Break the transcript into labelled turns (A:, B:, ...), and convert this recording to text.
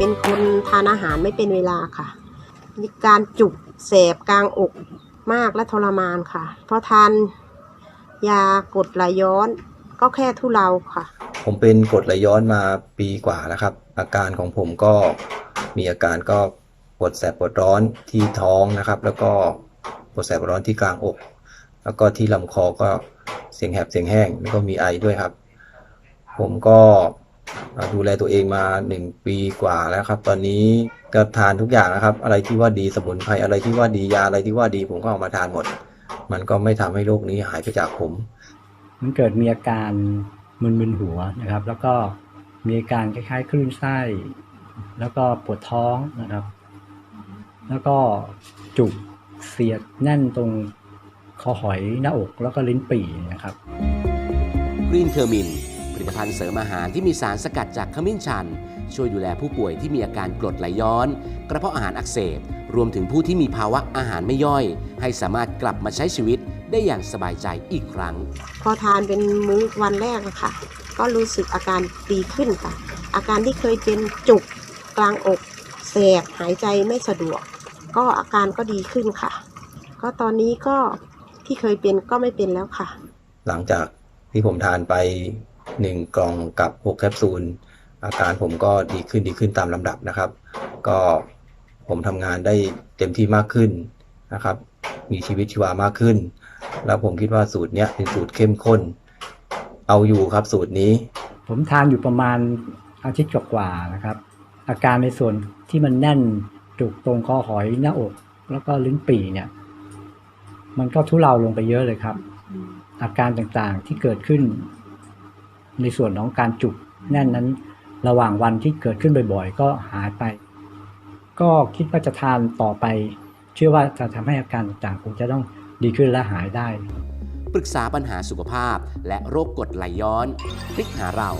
A: ป็นคนทานอาหารไม่เป็นเวลาค่ะ มีการจุกแสบกลางอกมากและทรมานค่ะ เพราะทานยากดไหลย้อนก็แค่ทุเลาค่ะ
B: ผมเป็นกดไหลย้อนมาปีกว่าแล้วครับ อาการของผมก็มีอาการก็ปวดแสบปวดร้อนที่ท้องนะครับ แล้วก็ปวดแสบปวดร้อนที่กลางอก แล้วก็ที่ลำคอก็เสียงแหบเสียงแห้งแล้วก็มีไอด้วยครับ ผมก็ ดูแลตัวเองมาหนึ่งปีกว่าแล้วครับ ตอนนี้ก็ทานทุกอย่างนะครับ อะไรที่ว่าดีสมุนไพรอะไรที่ว่าดียาอะไรที่ว่าดีผมก็เอามาทานหมด มันก็ไม่ทำให้โรคนี้หายไปจากผม
C: มันเกิดมีอาการมึนๆหัวนะครับ แล้วก็มีอาการคล้ายๆคลื่นไส้ แล้วก็ปวดท้องนะครับ แล้วก็จุกเสียดแน่นตรงคอหอยหน้าอกแล้วก็ลิ้นปี่นะครับ
D: กรีนเคอร์มิน ผลิตภัณฑ์เสริมอาหารที่มีสารสกัดจากขมิ้นชัน ช่วยดูแลผู้ป่วยที่มีอาการกรดไหลย้อน กระเพาะอาหารอักเสบ รวมถึงผู้ที่มีภาวะอาหารไม่ย่อย ให้สามารถกลับมาใช้ชีวิตได้อย่างสบายใจอีกครั้ง
A: พอทานเป็นมื้อวันแรกอะค่ะก็รู้สึกอาการดีขึ้นค่ะ อาการที่เคยเป็นจุกกลางอกแสบหายใจไม่สะดวก ก็อาการก็ดีขึ้นค่ะ ก็ตอนนี้ก็ที่เคยเป็นก็ไม่เป็นแล้วค่ะ
B: หลังจากที่ผมทานไป หนึ่งกล่องกับหกแคปซูล อาการผมก็ดีขึ้นดีขึ้นตามลำดับนะครับ ก็ผมทำงานได้เต็มที่มากขึ้นนะครับ มีชีวิตชีวามากขึ้น แล้วผมคิดว่าสูตรเนี้ยเป็นสูตรเข้มข้น เอาอยู่ครับสูตรนี้
C: ผมทานอยู่ประมาณอาทิตย์กว่าๆนะครับ อาการในส่วนที่มันแน่นจุกตรงคอหอยหน้าอก แล้วก็ลิ้นปี่เนี่ย มันก็ทุเลาลงไปเยอะเลยครับ อาการต่างๆที่เกิดขึ้น ในส่วนของการจุกแน่นนั้น ระหว่างวันที่เกิดขึ้นบ่อยๆ ก็หายไป ก็คิดว่าจะทานต่อไป เชื่อว่าจะทำให้อาการต่างๆคงจะต้องดีขึ้นและหายได้
D: ปรึกษาปัญหาสุขภาพและโรคกรดไหลย้อนคลิกหาเรา